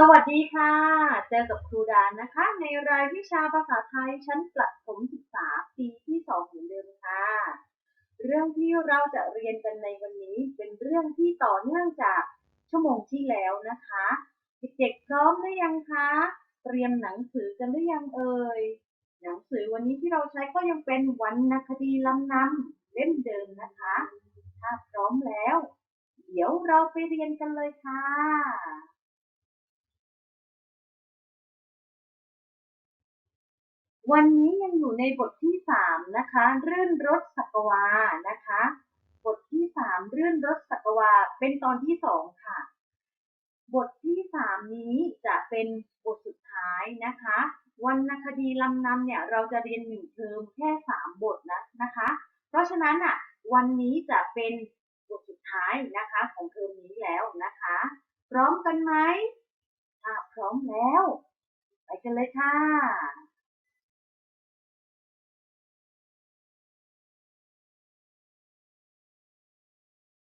สวัสดีค่ะ เจอกับครูดานนะคะ ในรายวิชาภาษาไทยชั้นประถมศึกษาปีที่สองเหมือนเดิมค่ะ เรื่องที่เราจะเรียนกันในวันนี้เป็นเรื่องที่ต่อเนื่องจากชั่วโมงที่แล้วนะคะ เด็กๆพร้อมหรือยังคะ เตรียมหนังสือกันหรือยังเอ่ย หนังสือวันนี้ที่เราใช้ก็ยังเป็นวรรณคดีลำนำเล่มเดิมนะคะ ถ้าพร้อมแล้ว เดี๋ยวเราไปเรียนกันเลยค่ะ วันนี้ยังอยู่ในบทที่สามนะคะ รื่นรสสักวา นะคะ บทที่สามรื่นรสสักวา เป็นตอนที่สองค่ะ บทที่สามนี้จะเป็นบทสุดท้ายนะคะ วรรณคดีลำนำเนี่ยเราจะเรียนหนึ่งเทอมแค่สามบทนะนะคะ เพราะฉะนั้นอะวันนี้จะเป็นบทสุดท้ายนะคะของเทอมนี้แล้วนะคะ พร้อมกันไหมถ้าพร้อมแล้ว ไปกันเลยค่ะ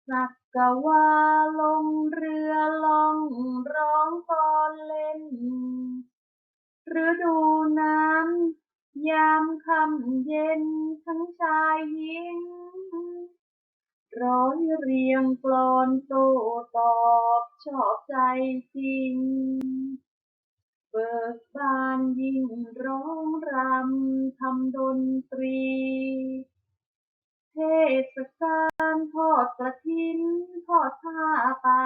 สักกะว่าลงเรือล่องร้องกลอนเล่น ฤดูน้ำยามค่ำเย็นทั้งชายหญิง ร้อยเรียงกลอนโตตอบชอบใจจริง เบิกบานยิ่งร้องรำทำดนตรี เทศกาลทอดกระถินทอดผ้าป่า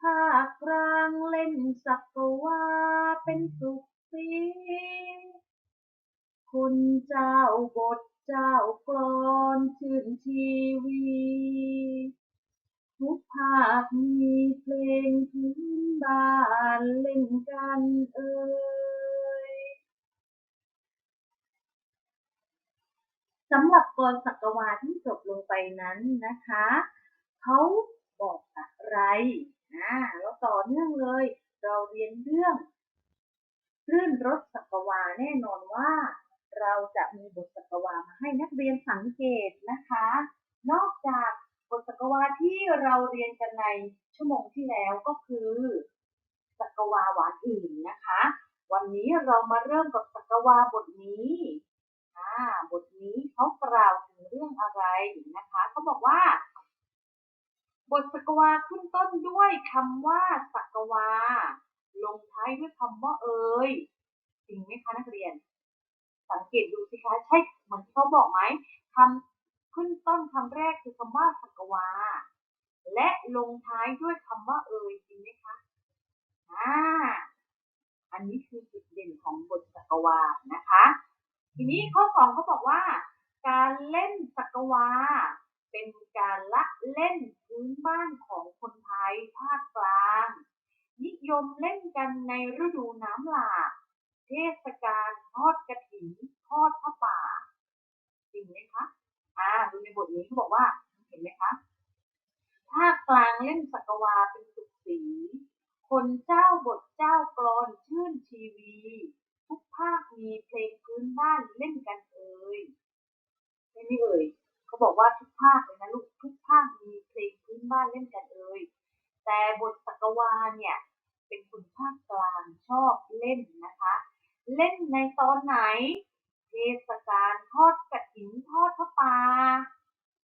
ภาคกลางเล่นสักกว่าเป็นสุขสีคุณเจ้าบทเจ้ากลอนชื่นชีวี ทุกภาคมีเพลงพื้นบ้านเล่นกันเอ่ย สำหรับกรสักวาที่จบลงไปนั้นนะคะเขาบอกอะไรอ่าแล้วต่อเนื่องเลย เราเรียนเรื่องรื่นรสสักวาแน่นอนว่า เราจะมีบทสักวามาให้นักเรียนสังเกตนะคะ นอกจากบทสักวาที่เราเรียนกันในชั่วโมงที่แล้วก็คือสักวาหวานอื่นนะคะ วันนี้เรามาเริ่มกับสักวาบทนี้ อ่าบทนี้เขากล่าวถึงเรื่องอะไรนะคะเขาบอกว่า บทสักวาขึ้นต้นด้วยคำว่าสักวา ลงท้ายด้วยคำว่าเอ่ยจริงไหมคะนักเรียน สังเกตดูสิคะใช่เหมือนที่เขาบอกไหมคำขึ้นต้นคำแรกคือคำว่าสักวา และลงท้ายด้วยคำว่าเอ่ยจริงไหมคะอ่าอันนี้คือจุดเด่นของบทสักวานะคะ ทีนี้ข้อสองเขาบอกว่า การเล่นสักวา เป็นการละเล่นพื้นบ้านของคนไทยภาคกลาง นิยมเล่นกันในฤดูน้ำหลากเทศกาลทอดกระถิ่นทอดผ้าป่า จริงไหมคะอ่าดูในบทนี้เขาบอกว่าเห็นไหมคะภาคกลางเล่นสักวาเป็นสุขสี คนเจ้าบทเจ้ากลอนชื่นชีวี ทุกภาคมีเพลงพื้นบ้านเล่นกันเอ่ยใช่ไหมเอ่ยเขาบอกว่าทุกภาคเลยนะลูกทุกภาคมีเพลงพื้นบ้านเล่นกันเอ่ยแต่บทสักวาเนี่ยเป็นคนภาคกลางชอบเล่นนะคะ เล่นในตอนไหน เทศกาลทอดกระถินทอดพระป่า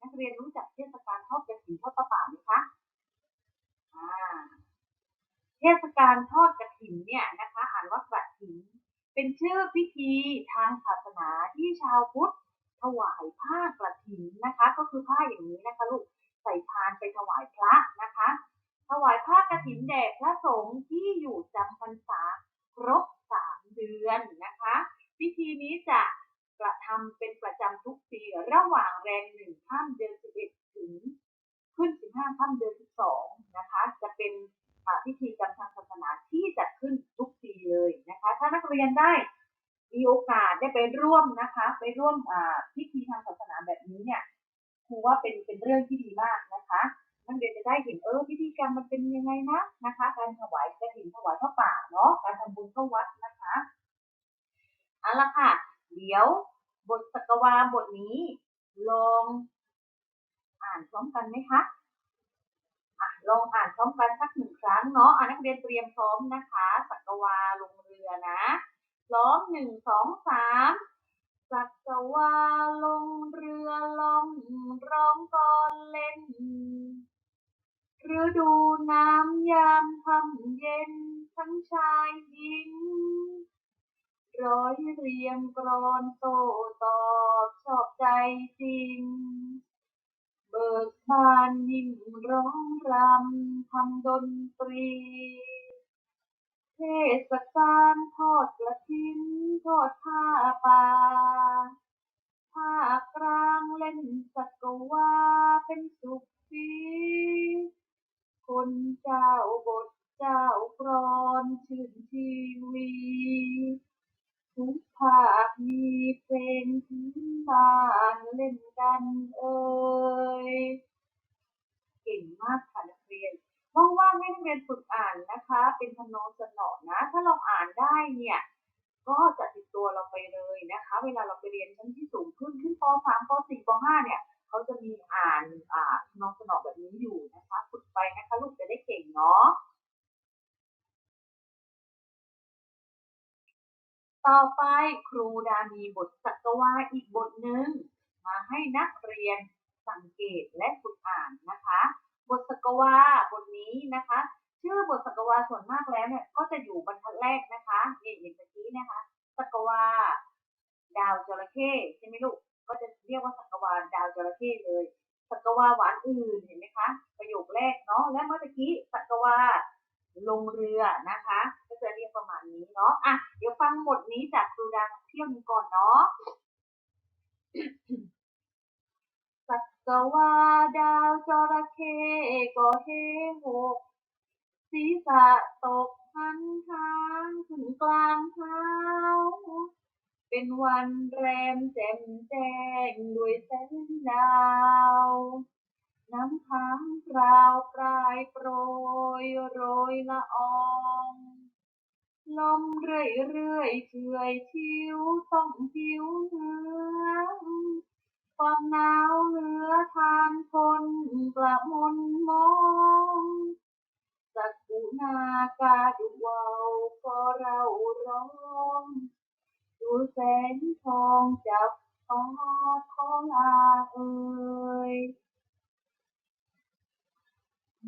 นักเรียนรู้จักเทศกาลทอดกระถินทอดพระป่าไหมคะเทศกาลทอดกระถินเนี่ยนะคะ อ่านว่ากระถิน เป็นชื่อพิธีทางศาสนาที่ชาวพุทธถวายผ้ากระถินนะคะ ก็คือผ้าอย่างนี้นะคะลูกใส่พานไปถวายพระนะคะ ถวายผ้ากระถินแด่พระสงฆ์ที่อยู่จำพรรษาครบสามเดือนนะคะ พิธีนี้จะกระทำเป็นประจำทุกปีระหว่างแรมหนึ่งข้ามเดือนสิบเอ็ดถึง ขึ้นสิบห้าข้ามเดือน ยนได้มีโอกาสได้ไปร่วมนะคะ ไปร่วมพิธีทางศาสนาแบบนี้เนี่ยครูว่าเป็นเป็นเรื่องที่ดีมากนะคะนักเรียนจะได้เห็นเออพิธีกรรมมันเป็นยังไงนะนะคะ การถวายกระถิ่นถวายพระป่าเนาะการทำบุญเข้าวัดนะคะเอาละค่ะ เดี๋ยวบทสักวาบทนี้ลองอ่านพร้อมกันไหมคะอะลองอ่านพร้อมกันสักหนึ่งครั้งเนาะอ่านักเรียนเตรียมพร้อมนะคะ สักวาลงเรือนะพร้อมหนึ่ง สามสักวาลงเรือล่องร้องก่อนเล่น ฤดูน้ำยามค่ำเย็นทั้งชายหญิง ร้อยเรียงกรอนโตตอบชอบใจจริง เบิกบานยิ่งร้องรำทำดนตรี เทศกาลทอดกระถินทอดผ้าป่าภาคกลางเล่นสักวาเป็นสุขสีคนเจ้าบทเจ้ากรอนชื่นชีวีทุกภาคมีเพลงพื้นบ้านเล่นกันเอ่ยเก่งมากค่ะนักเรียนว่างๆให้นักเรียนฝึก นนะคะ เป็นทำนองสนอนะ ถ้าเราอ่านได้เนี่ย ก็จะติดตัวเราไปเลยนะคะ เวลาเราไปเรียนชั้นที่สูงขึ้นขึ้นป .3 ป .4 ป .5 เนี่ยเขาจะมีอ่านอ่าทำนองสนอแบบนี้อยู่นะคะฝึกไปนะคะ ลูกจะได้เก่งเนาะต่อไปครูดามีบทสักวาอีกบทหนึ่งมาให้นักเรียนสังเกตและฝึกอ่านนะคะ บทสักวาบทนี้นะคะ ชื่อบทสักวาส่วนมากแล้วเนี่ยก็จะอยู่บรรทัดแรกนะคะนี่อย่างเมื่อกี้นะคะสักวาดาวจระเข้ใช่ไหมลูกก็จะเรียกว่าสักวาดาวจระเข้เลยสักวาหวานอื่นเห็นไหมคะ ประโยคแรกเนาะและเมื่อกี้สักวาลงเรือนะคะ ก็จะเรียกประมาณนี้เนาะอะเดี๋ยวฟังบทนี้จากครูดาเที่ยงก่อนเนาะสักวาดาวจระเข้ก็เฮโหก ศีรษะตกหันทางขึ้นกลางเท้า เป็นวันแรมแจ่มแจ้งด้วยแสงดาว น้ำค้างคราวปลายโปรยโรยละอองลมเรื่อยเรื่อยเฉยชิวต้องผิวเหนือความหนาวเหลือทานทนกระมนมอง สักกุณากาดุวาก็เราร้องดูแสงทองจับฟ้าท้องอาเอ่ย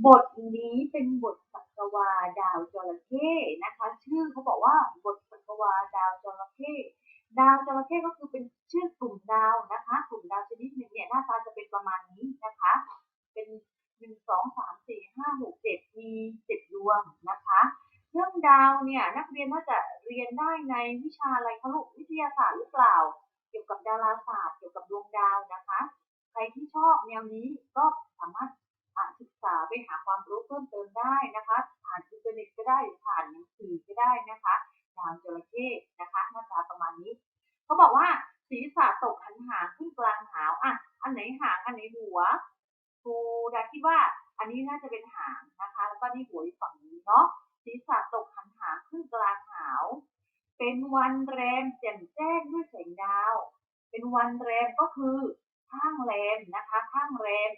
บทนี้เป็นบทสักวาดาวจระเข้นะคะ ชื่อเขาบอกว่าบทสักวาดาวจระเข้ดาวจระเข้ก็คือเป็นชื่อกลุ่มดาวนะ ได้ในวิชาอะไรคะลูกวิทยาศาสตร์หรือเปล่า เกี่ยวกับดาราศาสตร์เกี่ยวกับดวงดาวนะคะ ใครที่ชอบแนวนี้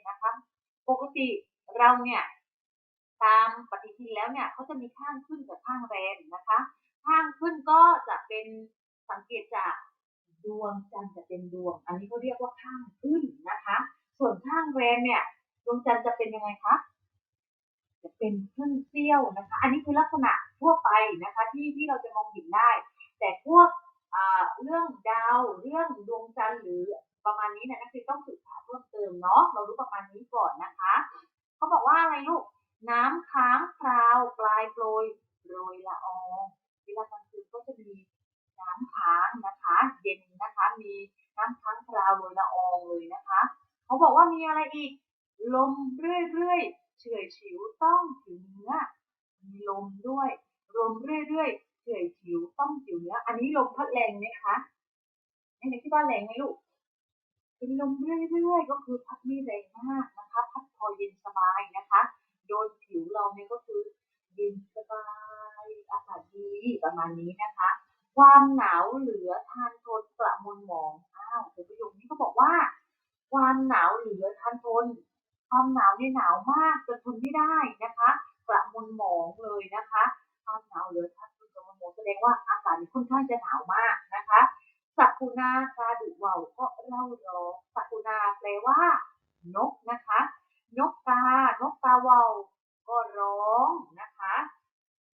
นะคะ ปกติเราเนี่ยตามปฏิทินแล้วเนี่ยเขาจะมีข้างขึ้นกับข้างแรมนะคะ ข้างขึ้นก็จะเป็นสังเกตจากดวงจันทร์จะเป็นดวง อันนี้เขาเรียกว่าข้างขึ้นนะคะ ส่วนข้างแรมเนี่ยดวงจันทร์จะเป็นยังไงคะจะเป็นครึ่งเสี้ยวนะคะ อันนี้คือลักษณะทั่วไปนะคะที่ที่เราจะมองเห็นได้ แต่พวกอ่าเรื่องดาวเรื่องดวงจันทร์หรือ ประมาณนี้เนี่ยนักเรียนต้องศึกษาเพิ่มเติมเนาะเรารู้ประมาณนี้ก่อนนะคะเขาบอกว่าอะไรลูกน้ำค้างคราวปลายโปรยโรยละอองเวลากลางคืนก็จะมีน้ำค้างนะคะ เย็นนะคะมีน้ำค้างคราวโรยละอองเลยนะคะเขาบอกว่ามีอะไรอีกลมเรื่อยๆเฉื่อยฉิวต้องผิวเนื้อมีลมด้วยลมเรื่อยๆเฉื่อยฉิวต้องผิวเนื้ออันนี้ลมพัดแรงไหมคะนี่ในที่าแรงไหมลูก เป็นลมเรื่อยๆ ก็คือพัดไม่แรงมากนะคะ พัดพอเย็นสบายนะคะ โดยผิวเราเนี่ยก็คือเย็นสบายอากาศดีประมาณนี้นะคะ ความหนาวเหลือทานทนกระมวลหมองอ้าวต่ประโยคนี้ก็บอกว่า ความหนาวเหลือทานทน ความหนาวเนี่ยหนาวมากจนทนไม่ได้นะคะกระมนหมองเลยนะคะ ความหนาวเหลือทัดจนกระมนหมองแสดงว่าอากาศค่อนข้างจะหนาวมากนะคะ สักุณากาดุว่าก็เล่าร้องสักุณาแปลว่า นกนะคะ นกกานกกาว่าก็ร้องนะคะ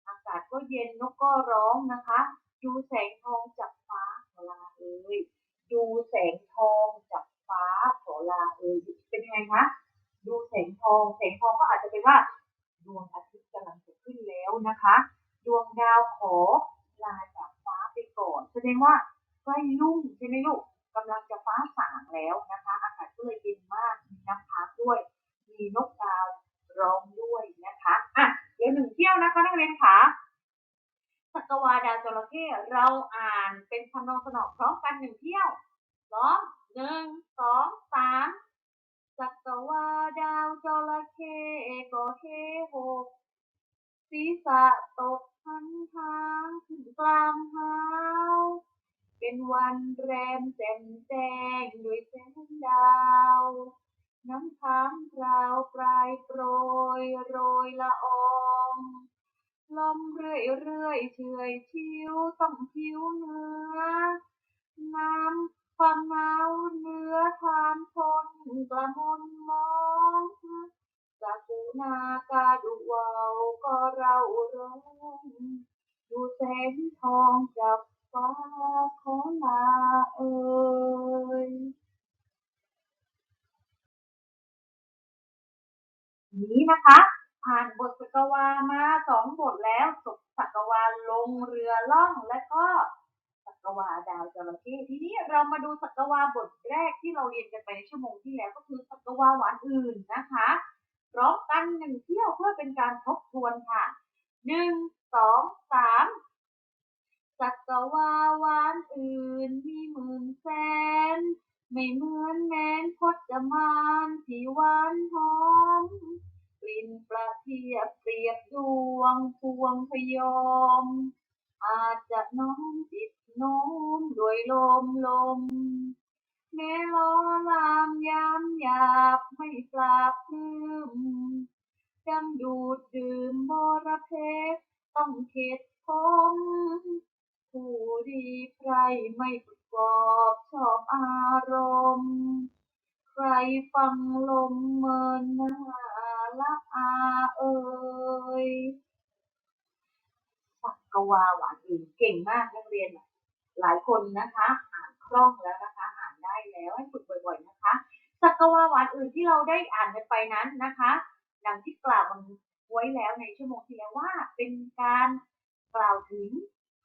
อากาศก็เย็นนกก็ร้องนะคะ ดูแสงทองจากฟ้าขอลาเอ่ยดูแสงทองจากฟ้าขอลาเอ่ยเป็นยังไงคะดูแสงทองแสงทองก็อาจจะเป็นว่าดวงอาทิตย์กำลังจะขึ้นแล้วนะคะ ดวงดาวขอลาจากฟ้าไปก่อน แสดงว่า ใกล้รุ่งใช่ไหมลูกกำลังจะฟ้าสางแล้วนะคะ อากาศก็เลยเย็นมากมีน้ำค้างด้วย มีนกดาวร้องด้วยนะคะอะเดี๋ยวหนึ่งเที่ยวนะคะนักเรียนคะสักวาดาวจระเข้เราอ่านเป็นทำนองสนองพร้อมกันหนึ่งเที่ยวพร้อมหนึ่งสองสามสักวาดาวจระเข้ก็เฮหกศีรษะตกหันทางขึ้นกลางหาว เป็นวันแรมแจ่มแจ้งด้วยแสงดาว น้ำค้างคราวปลายโปรยโรยละอองลมเรื่อยเรื่อยเฉยชิวต้องผิวเนื้อ น้ำความหนาวเนื้อทานทนกระมนมองจากกูนากาดุเวาวก็เราร้องดูแสงทองจาก ฟ้าขอลาเอ่ยนี้นะคะ ผ่านบทสักวามาสองบทแล้วจบสักวาลงเรือล่องและก็สักวาดาวจระเข้ทีนี้เรามาดูสักวาบทแรกที่เราเรียนกันไปในชั่วโมงที่แล้วก็คือสักวาหวานอื่นนะคะร้อมกันหนึ่งเที่ยวเพื่อเป็นการทบทวนค่ะหนึ่งสองสาม สักวาหวานอื่นมีหมื่นแสน ไม่เหมือนแมนพจมานที่หวานหอม กลิ่นประเทียบเปรียบดวงพวงพยอม อาจจะน้อมจิตโน้มด้วยลมลม แม้ล้อลามยามหยาบไม่ปราบพรื้มจังดูดดื่มบรเพศต้องเข็ดคม ผู้ดีใครไม่ประกอบชอบอารมณ์ ใครฟังลมเมินหน้าละอาเอ่ยสักกวาหวานอื่นเก่งมากนักเรียน หลายคนนะคะ อ่านคล่องแล้วนะคะ อ่านได้แล้วให้ฝึกบ่อยๆนะคะสักกวาหวานอื่นที่เราได้อ่านกันไปนั้นนะคะดังที่กล่าวมันไว้แล้วในชั่วโมงที่แล้วว่าเป็นการกล่าวถึง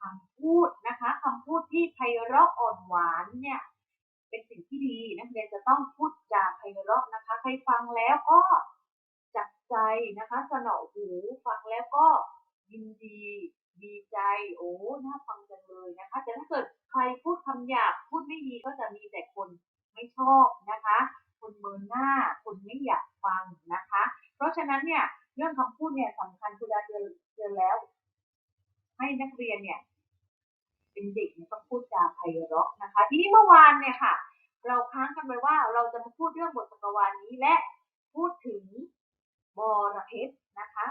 คำพูดนะคะคำพูดที่ไพเราะอ่อนหวานเนี่ยเป็นสิ่งที่ดีนักเรียนจะต้องพูดจาไพเราะนะคะ ใครฟังแล้วก็จับใจนะคะสนอหูฟังแล้วก็ยินดีดีใจโอ้น่าฟังจังเลยนะคะแต่ถ้าเกิดใครพูดคำหยาบพูดไม่ดีก็จะมีแต่คนไม่ชอบนะคะ คนเมินหน้าคนไม่อยากฟังนะคะ เพราะฉะนั้นเนี่ยเรื่องคำพูดเนี่ยสำคัญคุณดาเจอเจอแล้ว ให้นักเรียนเนี่ย เป็นเด็กเนี่ยต้องพูดจาไพเราะนะคะ ทีนี้เมื่อวานเนี่ยค่ะ เราค้างกันไว้ว่าเราจะมาพูดเรื่องบทสกวานี้และพูดถึงบอระเพ็ดนะคะ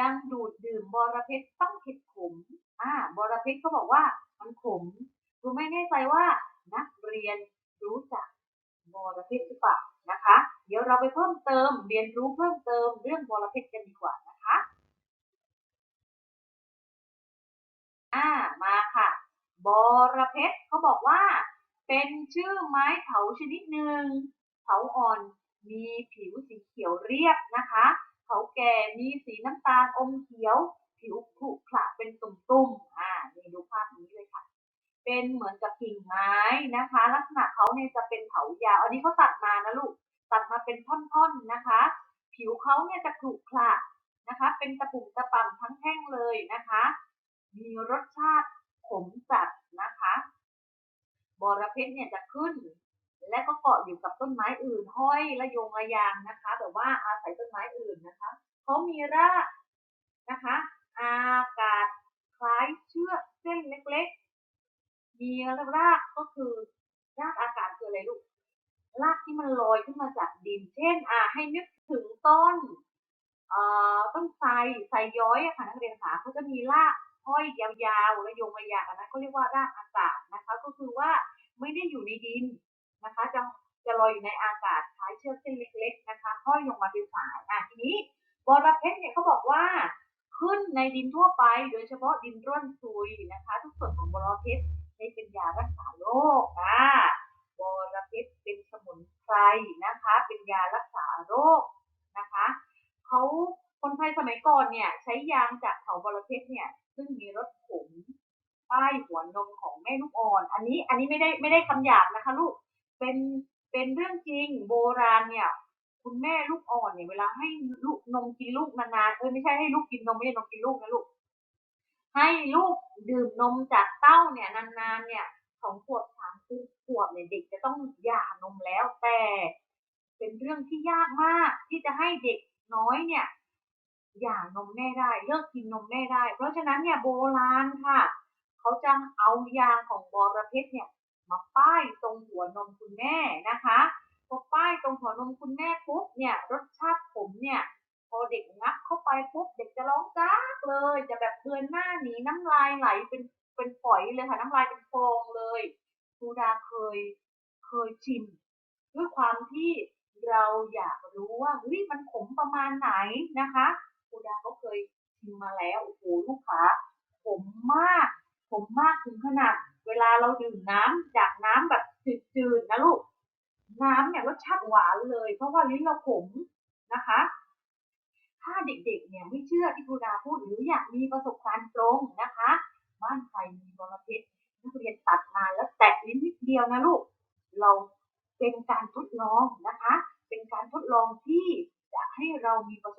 ดังดูดดื่มบอระเพ็ดต้องเผ็ดขมอ่าบอระเพ็ดเขาบอกว่ามันขมครูไม่แน่ใจว่านักเรียนรู้จักบอระเพ็ดหรือเปล่านะคะ เดี๋ยวเราไปเพิ่มเติมเรียนรู้เพิ่มเติมเรื่องบอระเพ็ดกันดีกว่านะคะ อ่ามาค่ะ ระเพ็ดเขาบอกว่า เป็นชื่อไม้เถาชนิดหนึ่งเถาอ่อนมีผิวสีเขียวเรียบนะคะเถาแก่มีสีน้ำตาลอมเขียว ผิวผุขระเป็นตุ่มๆอ่านี่ดูภาพนี้เลยค่ะ เป็นเหมือนกับกิ่งไม้นะคะ ลักษณะเขาเนี่ยจะเป็นเถายาวอันนี้เขาตัดมานะลูกตัดมาเป็นท่อนๆนะคะ ผิวเขาเนี่ยจะขรุขระนะคะ เป็นตะปุ่มตะป่ำทั้งแท่งเลยนะคะ มีรสชาติ ขมจัดนะคะบอระเพ็ดเนี่ยจะขึ้น และก็เกาะอยู่กับต้นไม้อื่น ห้อยระยงระยางนะคะแบบว่าอาศัยต้นไม้อื่นนะคะเขามีรากนะคะ อากาศคล้ายเชือกเส้นเล็กๆ มีรากก็คือรากอากาศคืออะไรลูกรากที่มันลอยขึ้นมาจากดิน เช่น อะให้นึกถึงต้น เอ่อ ต้นไทรไทรย้อยอะค่ะนักเรียนขาเขาจะมีราก ห้อยยาวๆและโยงระยางอันนั้นเขาเรียกว่ารากอากาศนะคะ ก็คือว่าไม่ได้อยู่ในดินนะคะ จะจะลอยอยู่ในอากาศคล้ายเชือกเส้นเล็ก ๆ นะคะ ห้อยลงมาเป็นสายอะทีนี้บอระเพ็ดเนี่ยเขาบอกว่าขึ้นในดินทั่วไป โดยเฉพาะดินร่วนซุยนะคะ ทุกส่วนของบอระเพ็ดใช้เป็นยารักษาโรคอ่าบอระเพ็ดเป็นสมุนไพรนะคะ เป็นยารักษาโรคนะคะเขาคนไทยสมัยก่อนเนี่ยใช้ยางจากเขาบอระเพ็ดเนี่ย ซึ่งมีรสขมป้ายหัวนมของแม่ลูกอ่อน อันนี้อันนี้ไม่ได้ไม่ได้คำหยาบนะคะลูก เป็นเป็นเรื่องจริงโบราณเนี่ย คุณแม่ลูกอ่อนเนี่ยเวลาให้ลูกนมกินลูกนานๆเออไม่ใช่ให้ลูกกินนมไม่ใช่นมกินลูกนะลูก ให้ลูกดื่มนมจากเต้าเนี่ยนานๆ เนี่ยสองขวบสามขวบเนี่ยเด็กจะต้องหย่านมแล้วแต่ เป็นเรื่องที่ยากมากที่จะให้เด็กน้อยเนี่ย หย่านมแม่ได้เลิกกินนมแม่ได้ เพราะฉะนั้นเนี่ยโบราณค่ะ เขาจะเอายางของบอระเพ็ดเนี่ยมาป้ายตรงหัวนมคุณแม่นะคะพอป้ายตรงหัวนมคุณแม่ปุ๊บเนี่ยรสชาติผมเนี่ยพอเด็กงับเข้าไปปุ๊บเด็กจะร้องจ้ากเลย จะแบบเบือนหน้าหนีน้ำลายไหลเป็นเป็นฝอยเลยค่ะน้ำลายเป็นฟองเลยครูดาเคยเคยชิม ด้วยความที่เราอยากรู้ว่าเฮ้ยมันขมประมาณไหนนะคะ ดาก็เคยชิมมาแล้วโอ้โหลูกค้าขมมากขมมากถึงขนาด เวลาเราดื่มน้ำจากน้ำแบบจืดๆนะลูก น้ำเนี่ยรสชาติหวานเลย เพราะว่าลิ้นเราขมนะคะ ถ้าเด็กๆ เนี่ยไม่เชื่อที่ครูดาพูดหรืออยากมีประสบการณ์ตรงนะคะ บ้านใครมีบอรเพ็ดนักเรียนตัดมาแล้วแตะลิ้นนิดเดียวนะลูก เราเป็นการทดลองนะคะ เป็นการทดลองที่จะให้เรามีประ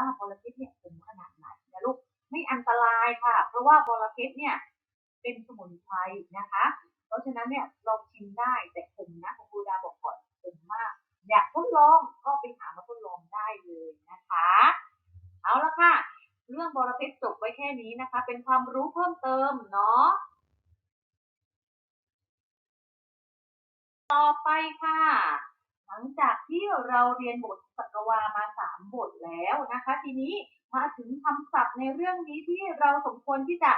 ว่าบอระเพ็ดเนี่ยขมขนาดไหนนะลูกไม่อันตรายค่ะ เพราะว่าบอระเพ็ดเนี่ยเป็นสมุนไพรนะคะ เพราะฉะนั้นเนี่ยลองชิมได้แต่ขมนะคุณครูดาบอกก่อนขมมาก อยากทดลองก็ไปหามาทดลองได้เลยนะคะ เอาละค่ะ เรื่องบอระเพ็ดจบไว้แค่นี้นะคะ เป็นความรู้เพิ่มเติมเนาะต่อไปค่ะ หลังจากที่เราเรียนบทสักวามา แล้วนะคะ ทีนี้มาถึงคำศัพท์ในเรื่องนี้ที่เราสมควรที่จะ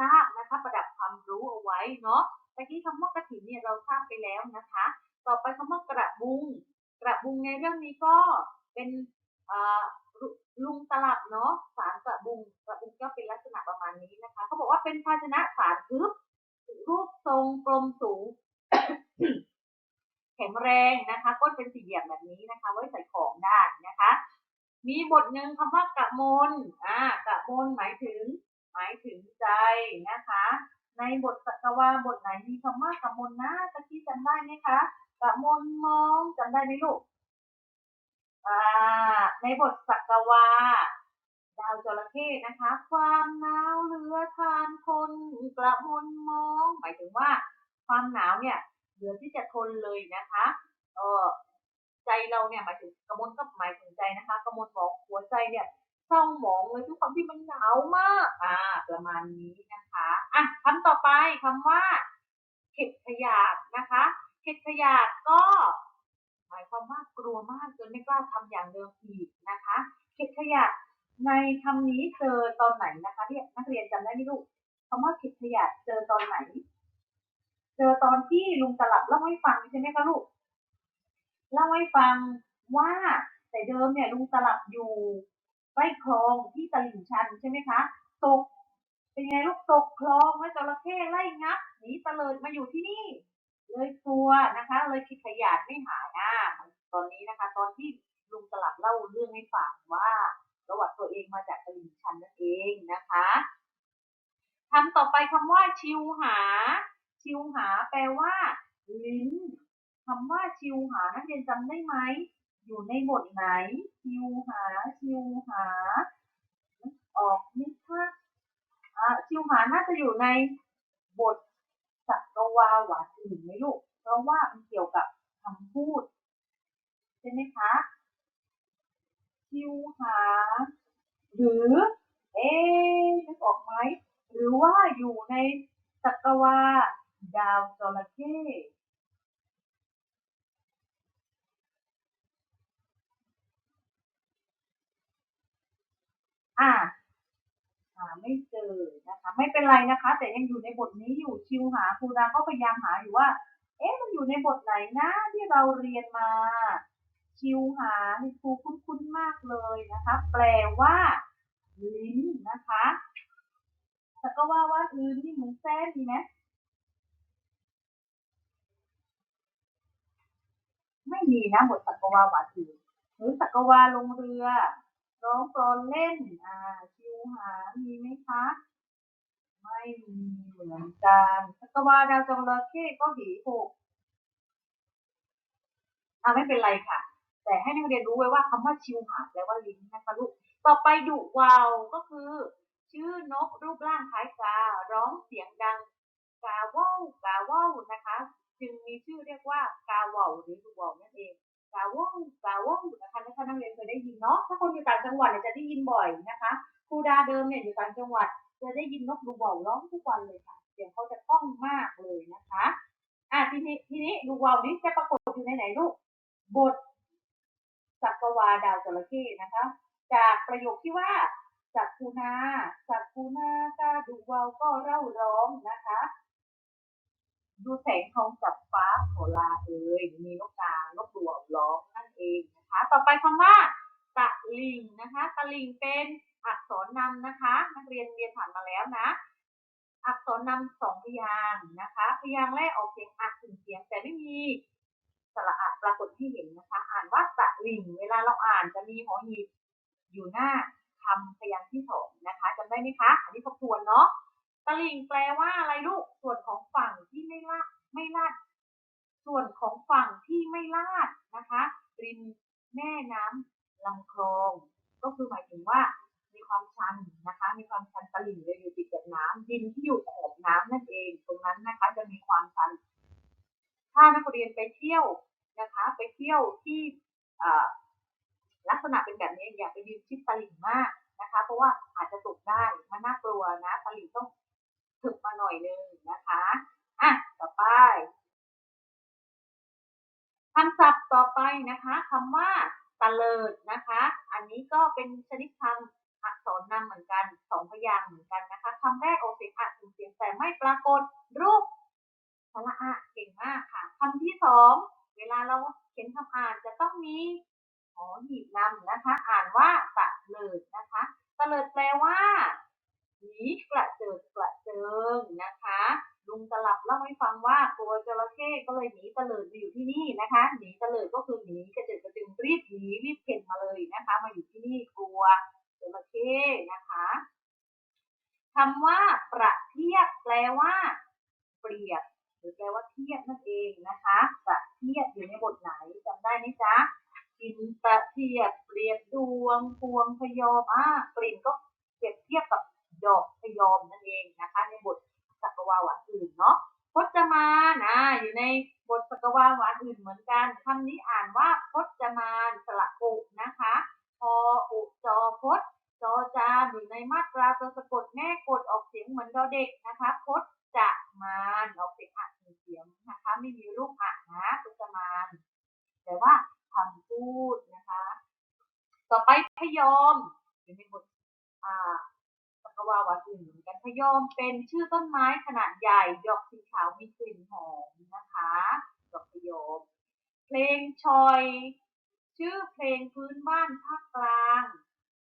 ทราบนะคะประดับความรู้เอาไว้เนาะตะกี้คำว่ากระถินเนี่ยเราทราบไปแล้วนะคะ ต่อไปคำว่ากระบุง กระบุงในเรื่องนี้ก็เป็นลุลุงตลับเนาะสารกระบุงกระบุงก็เป็นลักษณะประมาณนี้นะคะเขาบอกว่าเป็นภาชนะสารทึบรูปทรงกลมสูง แข็งแรงนะคะก้นเป็นสี่เหลี่ยมแบบนี้นะคะ ไว้ใส่ของได้นะคะ มีบทหนึ่งคำว่ากระมนอ่ากระมนหมายถึง หมายถึงใจนะคะ ในบทสักวาบทไหนมีคำว่ากระมนนะตะกี้จำได้ไหมคะกระมนมองจำได้ไหมลูกอ่าในบทสักวาดาวจระเข้นะคะ ความหนาวเหลือทานทนกระมนมอง หมายถึงว่า ความหนาวเนี่ยเหลือที่จะทนเลยนะคะ เออ ใจเราเนี่ยหมายถึงกระมวลก็หมายถึงใจนะคะกระมวลบอกหัวใจเนี่ยเศร้าหมองเลยทุกความที่มันหนาวมากอ่าประมาณนี้นะคะอะคำต่อไปคำว่าเข็ดขยาดนะคะเข็ดขยาดก็ หมายความว่ากลัวมากจนไม่กล้าทำอย่างเดิมอีกนะคะเข็ดขยาดในคำนี้เจอตอนไหนนะคะที่นักเรียนจำได้ไหมลูกคำว่าเข็ดขยาดเจอตอนไหน เจอตอนที่ลุงตลับเล่าให้ฟังใช่ไหมคะลูก เล่าให้ฟังว่าแต่เดิมเนี่ยลุงตลับอยู่ใกล้คลองที่ตลิ่งชันใช่ไหมคะตกเป็นไงลูกตกคลองแล้วจระเข้ไล่งับหนีเตลิดมาอยู่ที่นี่ เลยกลัวนะคะ เลยคิดขยาดไม่หายอะตอนนี้นะคะ ตอนที่ลุงตลับเล่าเรื่องให้ฟังว่าประวัติตัวเองมาจากตลิ่งชันนั่นเองนะคะคำต่อไปคำว่าชิวหา ชิวหาแปลว่า ลิ้น คำว่าชิวหานักเรียนจำได้ไหม อยู่ในบทไหน ชิวหา ชิวหา ออกนิคะอ่าชิวหาน่าจะอยู่ในบทสักวาหวานอื่นไหมลูก เพราะว่ามันเกี่ยวกับคำพูด ใช่ไหมคะ ชิวหา หรือ เอ๊นึกออกไหม หรือว่าอยู่ในสักวาดาวจระเข้ อ่าหาไม่เจอนะคะ ไม่เป็นไรนะคะ แต่ยังอยู่ในบทนี้อยู่ชิวหาครูดาก็พยายามหาอยู่ว่า เอ๊ะมันอยู่ในบทไหนนะที่เราเรียนมา ชิวหานี่ครูคุ้นๆมากเลยนะคะ แปลว่าลิ้นนะคะแต่ก็ว่าว่าอื่นที่เหมือนแซ่มีไหมไม่มีนะบทสักวาหวานอื่นหรือสักวาลงเรือ ร้องกรอนเล่น อ่าชิวหา มีไหมคะ ไม่มีเหมือนกันสกวาดาวจงระเข้ก็หีหกอ่าไม่เป็นไรค่ะ แต่ให้นักเรียนรู้ไว้ว่าคำว่าชิวหาแปลว่าลิ้นนะคะลูก ต่อไปดุวาวก็คือ ชื่อนกรูปร่างคล้ายกา ร้องเสียงดังกาว่าวกาว่าวนะคะ จึงมีชื่อเรียกว่ากาว่าวหรือดุวาวนั่นเอง กาว่าวกาว่นะคะถ้านักเรียนเคยได้ยินเนาะถ้าคนอยู่ต่างจังหวัดเนี่ยจะได้ยินบ่อยนะคะครูดาเดิมเนี่ยอยู่ต่างจังหวัดจะได้ยินนกดูวาวร้องทุกวันเลยค่ะเสียงเขาจะคล่องมากเลยนะคะอะทีนี้ทีนี้ดูวาวนี้จะปรากฏอยู่ในไหนลูกบทสักวาดาวจระเข้นะคะ จากประโยคที่ว่าสักคูนาสักคูนากาดูวาวก็เร่าร้องนะคะ ดูแสงทองจับฟ้าโหลาเอ่ยมีนกกา นกดวงร้องนั่นเองนะคะ ต่อไปคำว่าตะลิงนะคะ ตะลิงเป็นอักษรนำนะคะ นักเรียนเรียนผ่านมาแล้วนะ อักษรนำสองพยางนะคะ พยางแรกออกเสียงอักถึงเสียง แต่ไม่มีสระอักปรากฏให้เห็นนะคะ อ่านว่าตะลิง เวลาเราอ่านจะมีหอหีบอยู่หน้าคำพยางค์ที่สองนะคะจำได้ไหมคะ อันนี้ทบทวนเนาะ ตลิ่งแปลว่าอะไรลูก ส่วนของฝั่งที่ไม่ลาดไม่ลาด ส่วนของฝั่งที่ไม่ลาดนะคะ ริมแม่น้ำลำคลอง ก็คือหมายถึงว่ามีความชันนะคะ มีความชันตลิ่งเลยอยู่ติดกับน้ำดินที่อยู่ขอบน้ำนั่นเอง ตรงนั้นนะคะจะมีความชัน ถ้านักเรียนไปเที่ยวนะคะ ไปเที่ยวที่ลักษณะเป็นแบบนี้อย่าไปยืนชิดตลิ่งมากนะคะ เพราะว่าอาจจะตกได้มันน่ากลัวนะตลิ่งต้อง ถึกมาหน่อยนึงนะคะอะต่อไปคำศัพท์ต่อไปนะคะคำว่าตะเลิดนะคะ อันนี้ก็เป็นชนิดคำอักษรนำเหมือนกันสองพยางเหมือนกันนะคะคำแรกออกเสียงอักถึงเสียงแต่ไม่ปรากฏรูปสระอะเก่งมากค่ะคำที่สองเวลาเราเขียนคำอ่านจะต้องมีหอหีบนำนะคะ อ่านว่าตะเลิดนะคะตะเลิดแปลว่า หนีกระเจิดกระเจิงนะคะ ลุงตลับเล่าให้ฟังว่าตัวจระเข้ก็เลยหนีเตลิดมาอยู่ที่นี่นะคะหนีเตลิดก็คือหนีกระเจิดกระเจิงรีบหนีรีบเพ่นมาเลยนะคะ มาอยู่ที่นี่กลัวจระเข้นะคะคำว่าประเทียบแปลว่า เปรียบ หรือแปลว่าเทียบนั่นเองนะคะประเทียบอยู่ในบทไหนจำได้ไหมจ๊ะกินประเทียบเปรียบดวงพวงพยอมอ่ากลิ่นก็เปรียบเทียบกับ ดอกพยอมนั่นเองนะคะ ในบทสักวาหวานอื่นเนาะพจมานอ่าอยู่ในบทสักวาหวานอื่นเหมือนกันคำนี้อ่านว่าพจมานสระอุนะคะพออุจอพจจอจามอยู่ในมาตราตัวสะกดแม่กดออกเสียงเหมือนดอเด็ก นะคะพจจะมานออกเสียงอ่านเสียงนะคะ ไม่มีรูปอ่านนะพจมานแต่ว่าคำพูดนะคะ ต่อไปพยอมอยู่ในบทอ่าสักวาวันอื่นเหมือนกันพยอมเป็นชื่อต้นไม้ขนาดใหญ่ดอกสีขาวมีกลิ่นหอมนะคะดอกพยอมเพลงชอยชื่อเพลงพื้นบ้านภาคกลาง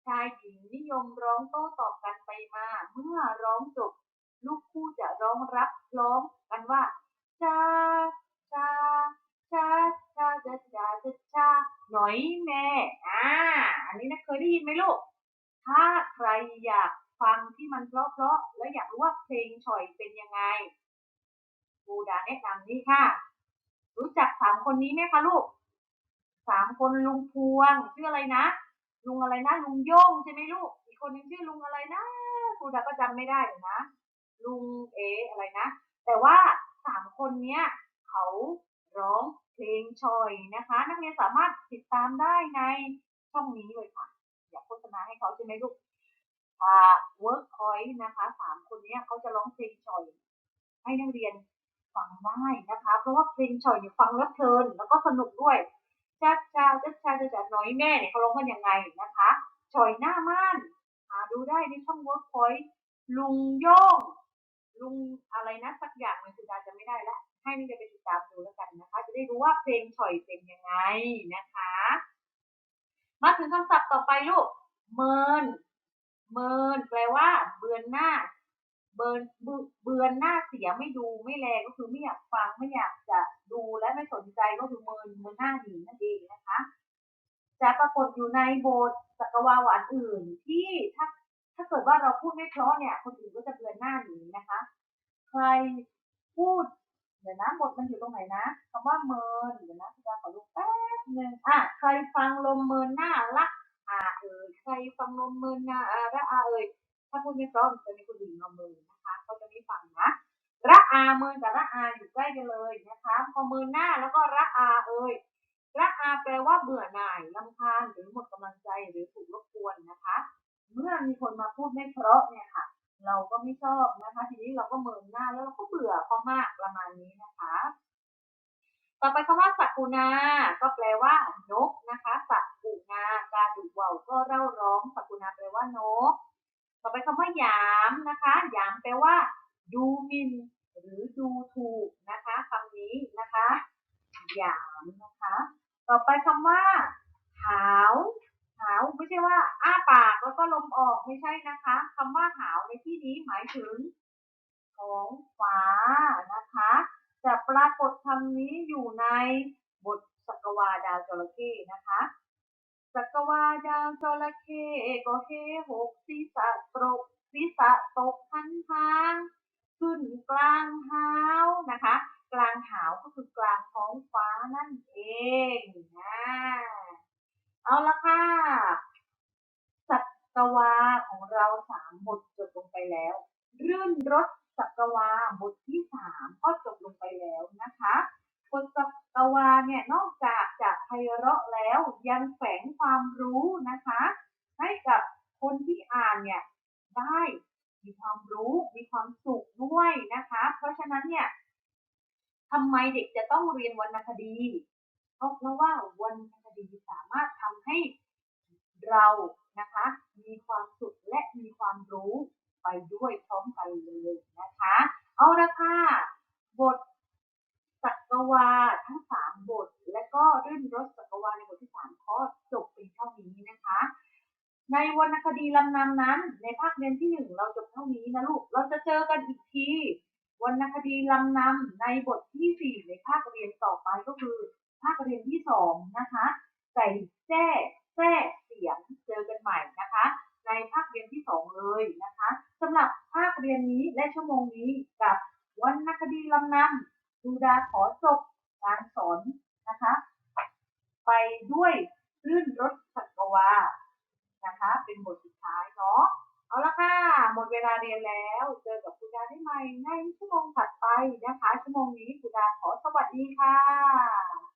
ชายหญิงนิยมร้องโต้ตอบกันไปมา เมื่อร้อง แนะนำนี่ค่ะ รู้จักสามคนนี้ไหมคะลูกสามคนลุงพวงชื่ออะไรนะลุงอะไรนะลุงโย่งใช่ไหมลูก อีกคนนึงชื่อลุงอะไรนะครูดาก็จำไม่ได้นะลุงเออะไรนะ แต่ว่าสามคนเนี้ยเขาร้องเพลงฉ่อยนะคะ นักเรียนสามารถติดตามได้ในช่องนี้เลยค่ะ อยากโฆษณาให้เขาใช่ไหมลูกอ่า Workpoint นะคะสามคนเนี้ยเขาจะร้องเพลงฉ่อย ให้นักเรียน ได้นะคะ เพราะว่าเพลงฉ่อยเนี่ยฟังแล้วเพลินแล้วก็สนุกด้วยจ้าจ้าจ้าจ้าจ้าจ้าน้อยแม่เนี่ยเขาร้องกันยังไงนะคะฉ่อยหน้าม่านหาดูได้ในช่อง Workpoint ลุงโย่งลุงอะไรนะสักอย่างหนึงคุณดาจะไม่ได้ละให้นี่จะไปติดตามดูแล้วกันนะคะ จะได้รู้ว่าเพลงฉ่อยเป็นยังไงนะคะ มาถึงคำศัพท์ต่อไปลูกเมินเมินแปลว่าเบือนหน้า เบินเบืเบือนหน้าเสียไม่ดูไม่แลก็คือไม่อยากฟังไม่อยากจะดูและไม่สนใจก็คือเมินเมินหน้าหนีนั่นเองนะคะจะปรากฏอยู่ในบทจักรวาลหวานอื่นที่ถ้าถ้าเกิดว่าเราพูดไม่เพราะเนี่ยคนอื่นก็จะเบือนหน้าหนีนะคะ ใครพูดเดี๋ยวนะบทมันอยู่ตรงไหนนะคำว่าเมินเดี๋ยวนะคุณดาขอดูแป๊บหนึ่งอะใครฟังลมเมินหน้าละอาเอ่ยใครฟังลมเมินหน้าอาละอาเอ่ย ถ้าพูดไม่เพราะมันจะมีคนอื่นมามินนะคะเขาจะไม่ฟังนะระอาเมินกับระอาอยู่ใกล้กันเลยนะคะพอเมินหน้าแล้วก็ระอาเอ่ยระอาแปลว่าเบื่อหน่ายลำคาญหรือหมดกำลังใจหรือถูกรบกวนนะคะ เมื่อมีคนมาพูดไม่เพราะเนี่ยค่ะ เราก็ไม่ชอบนะคะ ทีนี้เราก็เมินหน้าแล้วเราก็เบื่อเขามากประมาณนี้นะคะ ต่อไปคำว่าสักุณาก็แปลว่านกนะคะสักุณากาดุเว่าก็เร่าร้องสักุณาแปลว่านก ต่อไปคำว่าหยามนะคะหยามแปลว่าดูหมินหรือดูถูกนะคะคำนี้นะคะหยามนะคะ ต่อไปคำว่าหาวหาวไม่ใช่ว่า อ้าปากแล้วก็ลมออกไม่ใช่นะคะคำว่าหาวในที่นี้หมายถึงท้องฟ้านะคะ จะปรากฏคำนี้อยู่ในบทสกวาดาวจระเข้นะคะ สักวาดาวจระเข้ก็เฮหกศีรษะตกศีรษะตกทันทางขึ้นกลางหาวนะคะ กลางหาวก็คือกลางท้องฟ้านั่นเองนะเอาละค่ะสักวาของเราสามบทจบลงไปแล้วรื่นรสสักวาบทที่สามก็จบลงไปแล้วนะคะ บทสักวาเนี่ยนอกจากจะไพเราะแล้วยังแฝงความรู้นะคะ ให้กับคนที่อ่านเนี่ยได้มีความรู้มีความสุขด้วยนะคะ เพราะฉะนั้นเนี่ยทำไมเด็กจะต้องเรียนวรรณคดีเพราะเพราะว่าวรรณคดีสามารถทำให้เรานะคะ มีความสุขและมีความรู้ไปด้วยพร้อมกันเลยนะคะ เอาละค่ะบท กวาทั้งสามบท และก็รื่นรสสักวาในบทที่สามก็จบเป็นเท่านี้นะคะ ในวรรณคดีลำนำนั้น ในภาคเรียนที่หนึ่งเราจบเท่านี้นะลูก เราจะเจอกันอีกทีวรรณคดีลำนำในบทที่สี่ในภาคเรียนต่อไปก็คือ ภาคเรียนที่สองนะคะใส่แจ้แท้เสียงเจอกันใหม่นะคะ ในภาคเรียนที่สองเลยนะคะสำหรับภาคเรียนนี้และชั่วโมงนี้กับวรรณคดีลำนำ ดูดาขอจบการสอนนะคะ ไปด้วยรื่นรถสักวานะคะ เป็นบทสุดท้ายเนาะเอาละค่ะ หมดเวลาเรียนแล้ว เจอกับครูดาได้ใหม่ในชั่วโมงถัดไปนะคะ ชั่วโมงนี้ครูดาขอสวัสดีค่ะ